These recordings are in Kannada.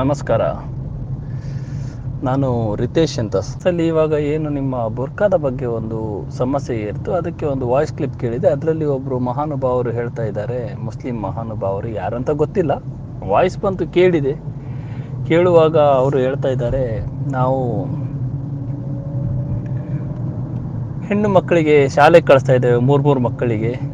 ನಮಸ್ಕಾರ. ನಾನು ರಿತೇಶ್ ಅಂತ. ಅಲ್ಲಿ ಇವಾಗ ಏನು ನಿಮ್ಮ ಬುರ್ಕಾದ ಬಗ್ಗೆ ಒಂದು ಸಮಸ್ಯೆ ಇತ್ತು ಅದಕ್ಕೆ ಒಂದು ವಾಯ್ಸ್ ಕ್ಲಿಪ್ ಕೇಳಿದೆ. ಅದರಲ್ಲಿ ಒಬ್ಬರು ಮಹಾನುಭಾವರು ಹೇಳ್ತಾ ಇದ್ದಾರೆ. ಮುಸ್ಲಿಂ ಮಹಾನುಭಾವರು ಯಾರಂತ ಗೊತ್ತಿಲ್ಲ. ವಾಯ್ಸ್ ಬಂತು ಕೇಳಿದೆ. ಕೇಳುವಾಗ ಅವರು ಹೇಳ್ತಾ ಇದ್ದಾರೆ, ನಾವು ಹೆಣ್ಣು ಮಕ್ಕಳಿಗೆ ಶಾಲೆಗೆ ಕಳಿಸ್ತಾ ಇದ್ದೇವೆ, ಮೂರು ಮೂರು ಮಕ್ಕಳಿಗೆ.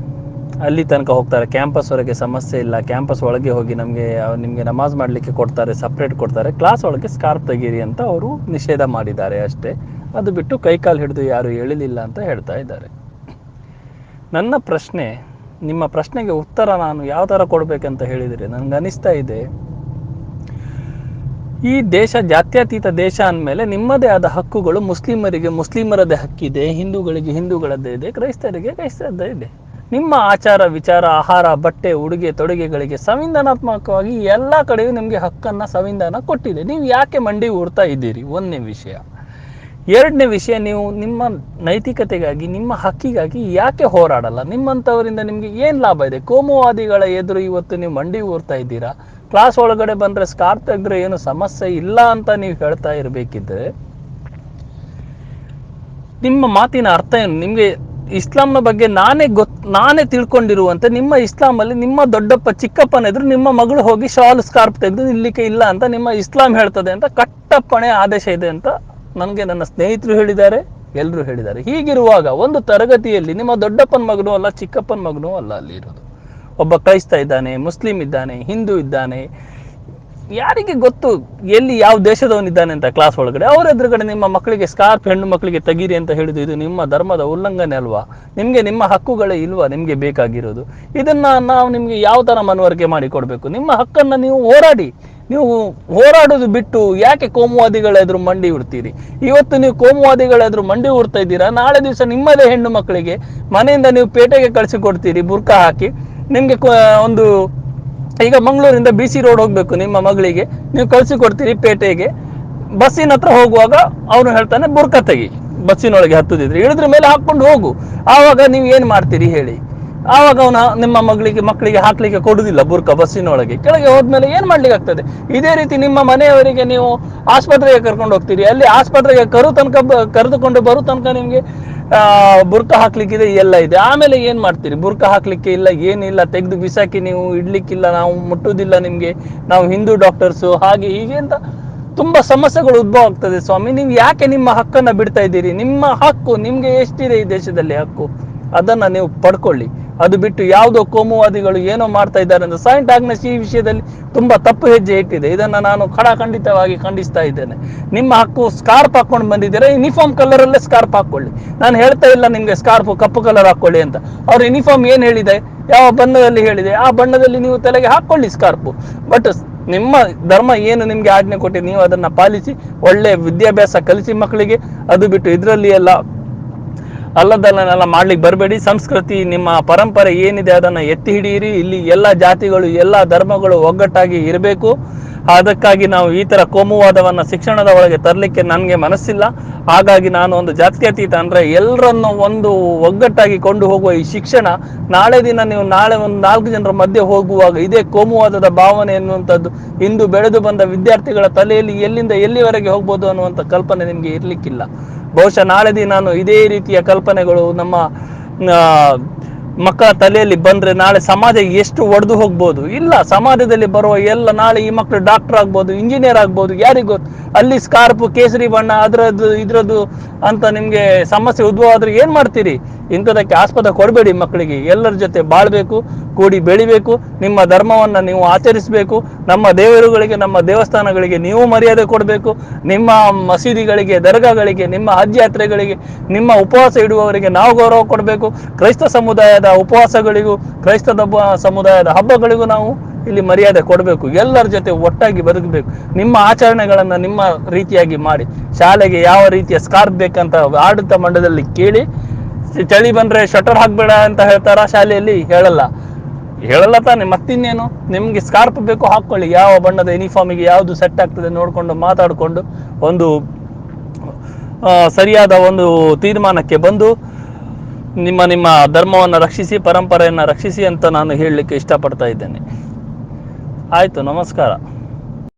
ಅಲ್ಲಿ ತನಕ ಹೋಗ್ತಾರೆ. ಕ್ಯಾಂಪಸ್ ಹೊರಗೆ ಸಮಸ್ಯೆ ಇಲ್ಲ. ಕ್ಯಾಂಪಸ್ ಒಳಗೆ ಹೋಗಿ ನಮಗೆ ನಿಮಗೆ ನಮಾಜ್ ಮಾಡಲಿಕ್ಕೆ ಕೊಡ್ತಾರೆ ಸಪ್ರೇಟ್ ಕೊಡ್ತಾರೆ. ಕ್ಲಾಸ್ ಒಳಗೆ ಸ್ಕಾರ್ಪ್ ತೆಗೀರಿ ಅಂತ ಅವರು ನಿಷೇಧ ಮಾಡಿದ್ದಾರೆ ಅಷ್ಟೇ. ಅದು ಬಿಟ್ಟು ಕೈಕಾಲು ಹಿಡಿದು ಯಾರು ಎಳಿಲಿಲ್ಲ ಅಂತ ಹೇಳ್ತಾ ಇದ್ದಾರೆ. ನನ್ನ ಪ್ರಶ್ನೆ, ನಿಮ್ಮ ಪ್ರಶ್ನೆಗೆ ಉತ್ತರ ನಾನು ಯಾವ ಥರ ಕೊಡಬೇಕಂತ ಹೇಳಿದರೆ? ನನಗೆ ಅನಿಸ್ತಾ ಇದೆ, ಈ ದೇಶ ಜಾತ್ಯತೀತ ದೇಶ ಅಂದಮೇಲೆ ನಿಮ್ಮದೇ ಆದ ಹಕ್ಕುಗಳು ಮುಸ್ಲಿಮರಿಗೆ, ಮುಸ್ಲಿಮರದೇ ಹಕ್ಕಿದೆ, ಹಿಂದೂಗಳಿಗೆ ಹಿಂದೂಗಳದ್ದೇ ಇದೆ, ಕ್ರೈಸ್ತರಿಗೆ ಕ್ರೈಸ್ತರದ್ದೇ ಇದೆ. ನಿಮ್ಮ ಆಚಾರ, ವಿಚಾರ, ಆಹಾರ, ಬಟ್ಟೆ, ಉಡುಗೆ, ತೊಡುಗೆಗಳಿಗೆ ಸಂವಿಧಾನಾತ್ಮಕವಾಗಿ ಎಲ್ಲ ಕಡೆಯೂ ನಿಮಗೆ ಹಕ್ಕನ್ನು ಸಂವಿಧಾನ ಕೊಟ್ಟಿದೆ. ನೀವು ಯಾಕೆ ಮಂಡಿ ಊರ್ತಾ ಇದ್ದೀರಿ? ಒಂದನೇ ವಿಷಯ. ಎರಡನೇ ವಿಷಯ, ನೀವು ನಿಮ್ಮ ನೈತಿಕತೆಗಾಗಿ, ನಿಮ್ಮ ಹಕ್ಕಿಗಾಗಿ ಯಾಕೆ ಹೋರಾಡಲ್ಲ? ನಿಮ್ಮಂಥವರಿಂದ ನಿಮಗೆ ಏನು ಲಾಭ ಇದೆ? ಕೋಮುವಾದಿಗಳ ಎದುರು ಇವತ್ತು ನೀವು ಮಂಡಿ ಊರ್ತಾ ಇದ್ದೀರಾ? ಕ್ಲಾಸ್ ಒಳಗಡೆ ಬಂದರೆ ಸ್ಕಾರ್ ತೆಗೆದ್ರೆ ಏನು ಸಮಸ್ಯೆ ಇಲ್ಲ ಅಂತ ನೀವು ಹೇಳ್ತಾ ಇರಬೇಕಿದ್ರೆ, ನಿಮ್ಮ ಮಾತಿನ ಅರ್ಥ ಏನು? ನಿಮಗೆ ಇಸ್ಲಾಂನ ಬಗ್ಗೆ ನಾನೇ ಗೊತ್, ನಾನೇ ತಿಳ್ಕೊಂಡಿರುವಂತೆ ನಿಮ್ಮ ಇಸ್ಲಾಮಲ್ಲಿ ನಿಮ್ಮ ದೊಡ್ಡಪ್ಪ, ಚಿಕ್ಕಪ್ಪನ ಎದುರು ನಿಮ್ಮ ಮಗಳು ಹೋಗಿ ಶಾಲ್ ಸ್ಕಾರ್ಪ್ ತೆಗೆದು ನಿಲ್ಲಿಕ್ಕೆ ಇಲ್ಲ ಅಂತ ನಿಮ್ಮ ಇಸ್ಲಾಂ ಹೇಳ್ತದೆ ಅಂತ ಕಟ್ಟಪ್ಪಣೆ ಆದೇಶ ಇದೆ ಅಂತ ನನಗೆ ನನ್ನ ಸ್ನೇಹಿತರು ಹೇಳಿದ್ದಾರೆ ಎಲ್ಲರೂ ಹೇಳಿದ್ದಾರೆ. ಹೀಗಿರುವಾಗ ಒಂದು ತರಗತಿಯಲ್ಲಿ ನಿಮ್ಮ ದೊಡ್ಡಪ್ಪನ ಮಗನೂ ಅಲ್ಲ, ಚಿಕ್ಕಪ್ಪನ ಮಗನೂ ಅಲ್ಲ ಅಲ್ಲಿ ಇರೋದು. ಒಬ್ಬ ಕ್ರೈಸ್ತ ಇದ್ದಾನೆ, ಮುಸ್ಲಿಂ ಇದ್ದಾನೆ, ಹಿಂದೂ ಇದ್ದಾನೆ ಯಾರಿಗೆ ಗೊತ್ತು ಎಲ್ಲಿ ಯಾವ ದೇಶದವನಿದ್ದಾನೆ ಅಂತ ಕ್ಲಾಸ್ ಒಳಗಡೆ? ಅವ್ರ ಎದುರುಗಡೆ ನಿಮ್ಮ ಮಕ್ಕಳಿಗೆ ಸ್ಕಾರ್ಪ್ ಹೆಣ್ಣು ಮಕ್ಕಳಿಗೆ ತೆಗೀರಿ ಅಂತ ಹೇಳಿದ್ದು ಇದು ನಿಮ್ಮ ಧರ್ಮದ ಉಲ್ಲಂಘನೆ ಅಲ್ವಾ? ನಿಮಗೆ ನಿಮ್ಮ ಹಕ್ಕುಗಳೇ ಇಲ್ವಾ ನಿಮಗೆ ಬೇಕಾಗಿರೋದು? ಇದನ್ನ ನಾವು ನಿಮಗೆ ಯಾವ ಥರ ಮನವರಿಕೆ ಮಾಡಿ ಕೊಡಬೇಕು? ನಿಮ್ಮ ಹಕ್ಕನ್ನು ನೀವು ಹೋರಾಡಿ. ನೀವು ಹೋರಾಡೋದು ಬಿಟ್ಟು ಯಾಕೆ ಕೋಮುವಾದಿಗಳ ಎದುರು ಮಂಡಿ ಉಡ್ತೀರಿ? ಇವತ್ತು ನೀವು ಕೋಮುವಾದಿಗಳ ಎದುರು ಮಂಡಿ ಉಡ್ತಾ ಇದ್ದೀರಾ? ನಾಳೆ ದಿವಸ ನಿಮ್ಮದೇ ಹೆಣ್ಣು ಮಕ್ಕಳಿಗೆ ಮನೆಯಿಂದ ನೀವು ಪೇಟೆಗೆ ಕಳಿಸಿಕೊಡ್ತೀರಿ ಬುರ್ಕಾ ಹಾಕಿ. ನಿಮಗೆ ಒಂದು ಈಗ ಮಂಗಳೂರಿಂದ ಬಿ ಸಿ ರೋಡ್ ಹೋಗ್ಬೇಕು ನಿಮ್ಮ ಮಗಳಿಗೆ. ನೀವು ಕಳಿಸಿಕೊಡ್ತೀರಿ ಪೇಟೆಗೆ. ಬಸ್ಸಿನ ಹತ್ರ ಹೋಗುವಾಗ ಅವನು ಹೇಳ್ತಾನೆ, ಬುರ್ಕ ತೆಗಿ. ಬಸ್ಸಿನೊಳಗೆ ಹತ್ತುದಿದ್ರೆ. ಇಳಿದ್ರ ಮೇಲೆ ಹಾಕೊಂಡು ಹೋಗು. ಆವಾಗ ನೀವು ಏನ್ ಮಾಡ್ತೀರಿ ಹೇಳಿ. ಆವಾಗ ಅವನ ನಿಮ್ಮ ಮಗಳಿಗೆ, ಮಕ್ಕಳಿಗೆ ಹಾಕ್ಲಿಕ್ಕೆ ಕೊಡುದಿಲ್ಲ ಬುರ್ಕ ಬಸ್ಸಿನೊಳಗೆ. ಕೆಳಗೆ ಹೋದ್ಮೇಲೆ ಏನ್ ಮಾಡ್ಲಿಕ್ಕೆ ಆಗ್ತದೆ ಇದೇ ರೀತಿ ನಿಮ್ಮ ಮನೆಯವರಿಗೆ ನೀವು ಆಸ್ಪತ್ರೆಗೆ ಕರ್ಕೊಂಡು ಹೋಗ್ತೀರಿ. ಅಲ್ಲಿ ಆಸ್ಪತ್ರೆಗೆ ಕರು ತನಕ ಕರೆದುಕೊಂಡು ಬರೋ ತನಕ ನಿಮಗೆ ಬುರ್ಕ ಹಾಕ್ಲಿಕ್ಕಿದೆ ಎಲ್ಲ ಇದೆ. ಆಮೇಲೆ ಏನು ಮಾಡ್ತೀರಿ? ಬುರ್ಕ ಹಾಕ್ಲಿಕ್ಕೆ ಇಲ್ಲ, ಏನಿಲ್ಲ, ತೆಗೆದು ಬಿಸಾಕಿ ನೀವು ಇಡ್ಲಿಕ್ಕಿಲ್ಲ, ನಾವು ಮುಟ್ಟುವುದಿಲ್ಲ ನಿಮಗೆ. ನಾವು ಹಿಂದೂ ಡಾಕ್ಟರ್ಸು, ಹಾಗೆ ಹೀಗೆ ಅಂತ ತುಂಬಾ ಸಮಸ್ಯೆಗಳು ಉದ್ಭವ ಆಗ್ತದೆ ಸ್ವಾಮಿ. ನೀವು ಯಾಕೆ ನಿಮ್ಮ ಹಕ್ಕನ್ನ ಬಿಡ್ತಾ ಇದ್ದೀರಿ? ನಿಮ್ಮ ಹಕ್ಕು, ನಿಮಗೆ ಎಷ್ಟಿದೆ ಈ ದೇಶದಲ್ಲಿ ಹಕ್ಕು? ಅದನ್ನ ನೀವು ಪಡ್ಕೊಳ್ಳಿ. ಅದು ಬಿಟ್ಟು ಯಾವುದೋ ಕೋಮುವಾದಿಗಳು ಏನೋ ಮಾಡ್ತಾ ಇದ್ದಾರೆ ಅಂತ ಸೈಂಟ್ ಆಗ್ನೆಸ್ ಈ ವಿಷಯದಲ್ಲಿ ತುಂಬಾ ತಪ್ಪು ಹೆಜ್ಜೆ ಇಟ್ಟಿದೆ. ಇದನ್ನ ನಾನು ಖಡಾಖಂಡಿತವಾಗಿ ಖಂಡಿಸ್ತಾ ಇದ್ದೇನೆ. ನಿಮ್ಮ ಹಕ್ಕು ಸ್ಕಾರ್ಪ್ ಹಾಕೊಂಡು ಬಂದಿದ್ದೀರಾ? ಯೂನಿಫಾರ್ಮ್ ಕಲರ್ ಅಲ್ಲೇ ಸ್ಕಾರ್ಪ್ ಹಾಕೊಳ್ಳಿ ನಾನು ಹೇಳ್ತಾ ಇಲ್ಲ ನಿಮ್ಗೆ ಸ್ಕಾರ್ಪ್, ಕಪ್ಪು ಕಲರ್ ಹಾಕೊಳ್ಳಿ ಅಂತ. ಅವ್ರ ಯೂನಿಫಾರ್ಮ್ ಏನ್ ಹೇಳಿದೆ? ಯಾವ ಬಣ್ಣದಲ್ಲಿ ಹೇಳಿದೆ? ಆ ಬಣ್ಣದಲ್ಲಿ ನೀವು ತಲೆಗೆ ಹಾಕೊಳ್ಳಿ ಸ್ಕಾರ್ಪ್. ಬಟ್ ನಿಮ್ಮ ಧರ್ಮ ಏನು ನಿಮ್ಗೆ ಆಜ್ಞೆ ಕೊಟ್ಟಿದೆ, ನೀವು ಅದನ್ನ ಪಾಲಿಸಿ, ಒಳ್ಳೆ ವಿದ್ಯಾಭ್ಯಾಸ ಕಲಿಸಿ ಮಕ್ಕಳಿಗೆ. ಅದು ಬಿಟ್ಟು ಇದರಲ್ಲಿ ಎಲ್ಲ ಅಲ್ಲದಲ್ಲನೆಲ್ಲ ಮಾಡ್ಲಿಕ್ಕೆ ಬರಬೇಡಿ. ಸಂಸ್ಕೃತಿ ನಿಮ್ಮ ಪರಂಪರೆ ಏನಿದೆ ಅದನ್ನ ಎತ್ತಿ ಹಿಡಿಯಿರಿ. ಇಲ್ಲಿ ಎಲ್ಲ ಜಾತಿಗಳು, ಎಲ್ಲ ಧರ್ಮಗಳು ಒಗ್ಗಟ್ಟಾಗಿ ಇರಬೇಕು. ಅದಕ್ಕಾಗಿ ನಾವು ಈ ತರ ಕೋಮುವಾದವನ್ನ ಶಿಕ್ಷಣದ ಒಳಗೆ ತರಲಿಕ್ಕೆ ನನಗೆ ಮನಸ್ಸಿಲ್ಲ. ಹಾಗಾಗಿ ನಾನು ಒಂದು ಜಾತ್ಯತೀತ ಅಂದ್ರೆ ಎಲ್ಲರನ್ನು ಒಂದು ಒಗ್ಗಟ್ಟಾಗಿ ಕೊಂಡು ಹೋಗುವ ಈ ಶಿಕ್ಷಣ ನಾಳೆ ದಿನ ನೀವು ನಾಳೆ ಒಂದು ನಾಲ್ಕು ಜನರ ಮಧ್ಯೆ ಹೋಗುವಾಗ ಇದೇ ಕೋಮುವಾದದ ಭಾವನೆ ಎನ್ನುವಂಥದ್ದು ಇಂದು ಬೆಳೆದು ಬಂದ ವಿದ್ಯಾರ್ಥಿಗಳ ತಲೆಯಲ್ಲಿ ಎಲ್ಲಿಂದ ಎಲ್ಲಿವರೆಗೆ ಹೋಗ್ಬೋದು ಅನ್ನುವಂಥ ಕಲ್ಪನೆ ನಿಮಗೆ ಇರ್ಲಿಕ್ಕಿಲ್ಲ. ಬಹುಶಃ ನಾಳೆ ದಿನ ಇದೇ ರೀತಿಯ ಕಲ್ಪನೆಗಳು ನಮ್ಮ ಮಕ್ಕಳ ತಲೆಯಲ್ಲಿ ಬಂದ್ರೆ ನಾಳೆ ಸಮಾಜ ಎಷ್ಟು ಒಡೆದು ಹೋಗ್ಬೋದು? ಇಲ್ಲ, ಸಮಾಜದಲ್ಲಿ ಬರುವ ಎಲ್ಲ ನಾಳೆ ಈ ಮಕ್ಕಳು ಡಾಕ್ಟರ್ ಆಗ್ಬೋದು ಇಂಜಿನಿಯರ್ ಆಗ್ಬೋದು, ಯಾರಿಗೂ ಅಲ್ಲಿ ಸ್ಕಾರ್ಪ್, ಕೇಸರಿ ಬಣ್ಣ, ಅದರದ್ದು, ಇದ್ರದ್ದು ಅಂತ ನಿಮಗೆ ಸಮಸ್ಯೆ ಉದ್ಭವ ಆದ್ರೆ ಏನ್ ಮಾಡ್ತೀರಿ? ಇಂಥದಕ್ಕೆ ಆಸ್ಪದ ಕೊಡಬೇಡಿ ಮಕ್ಕಳಿಗೆ. ಎಲ್ಲರ ಜೊತೆ ಬಾಳ್ಬೇಕು, ಕೂಡಿ ಬೆಳಿಬೇಕು. ನಿಮ್ಮ ಧರ್ಮವನ್ನ ನೀವು ಆಚರಿಸಬೇಕು. ನಮ್ಮ ದೇವರುಗಳಿಗೆ, ನಮ್ಮ ದೇವಸ್ಥಾನಗಳಿಗೆ ನೀವು ಮರ್ಯಾದೆ ಕೊಡಬೇಕು. ನಿಮ್ಮ ಮಸೀದಿಗಳಿಗೆ, ದರ್ಗಾಗಳಿಗೆ, ನಿಮ್ಮ ಹಜ್ ಯಾತ್ರೆಗಳಿಗೆ, ನಿಮ್ಮ ಉಪವಾಸ ಇಡುವವರಿಗೆ ನಾವು ಗೌರವ ಕೊಡಬೇಕು. ಕ್ರೈಸ್ತ ಸಮುದಾಯದ ಉಪವಾಸಗಳಿಗೂ ಕ್ರೈಸ್ತ ಸಮುದಾಯದ ಹಬ್ಬಗಳಿಗೂ ನಾವು ಇಲ್ಲಿ ಮರ್ಯಾದೆ ಕೊಡಬೇಕು, ಎಲ್ಲರ ಜೊತೆ ಒಟ್ಟಾಗಿ ಬದುಕಬೇಕು. ನಿಮ್ಮ ಆಚರಣೆಗಳನ್ನ ನಿಮ್ಮ ರೀತಿಯಾಗಿ ಮಾಡಿ, ಶಾಲೆಗೆ ಯಾವ ರೀತಿಯ ಸ್ಕಾರ್ಪ್ ಬೇಕಂತ ಆಡಳಿತ ಮಂಡಲದಲ್ಲಿ ಕೇಳಿ ಚಳಿ ಬಂದ್ರೆ ಶಟರ್ ಹಾಕ್ಬೇಡ ಅಂತ ಹೇಳ್ತಾರ ಶಾಲೆಯಲ್ಲಿ? ಹೇಳಲ್ಲ. ಹೇಳಲ್ಲ ತಾನೆ, ಮತ್ತಿನ್ನೇನು? ನಿಮ್ಗೆ ಸ್ಕಾರ್ಪ್ ಬೇಕು ಹಾಕೊಳ್ಳಿ ಯಾವ ಬಣ್ಣದ ಯೂನಿಫಾರ್ಮಿಗೆ ಯಾವುದು ಸೆಟ್ ಆಗ್ತದೆ ನೋಡಿಕೊಂಡು ಮಾತಾಡಿಕೊಂಡು ಒಂದು ಸರಿಯಾದ ಒಂದು ತೀರ್ಮಾನಕ್ಕೆ ಬಂದು, ನಿಮ್ಮ ನಿಮ್ಮ ಧರ್ಮವನ್ನು ರಕ್ಷಿಸಿ, ಪರಂಪರೆಯನ್ನು ರಕ್ಷಿಸಿ ಅಂತ ನಾನು ಹೇಳಲಿಕ್ಕೆ ಇಷ್ಟಪಡ್ತಾ ಇದ್ದೇನೆ. ಆಯಿತು ನಮಸ್ಕಾರ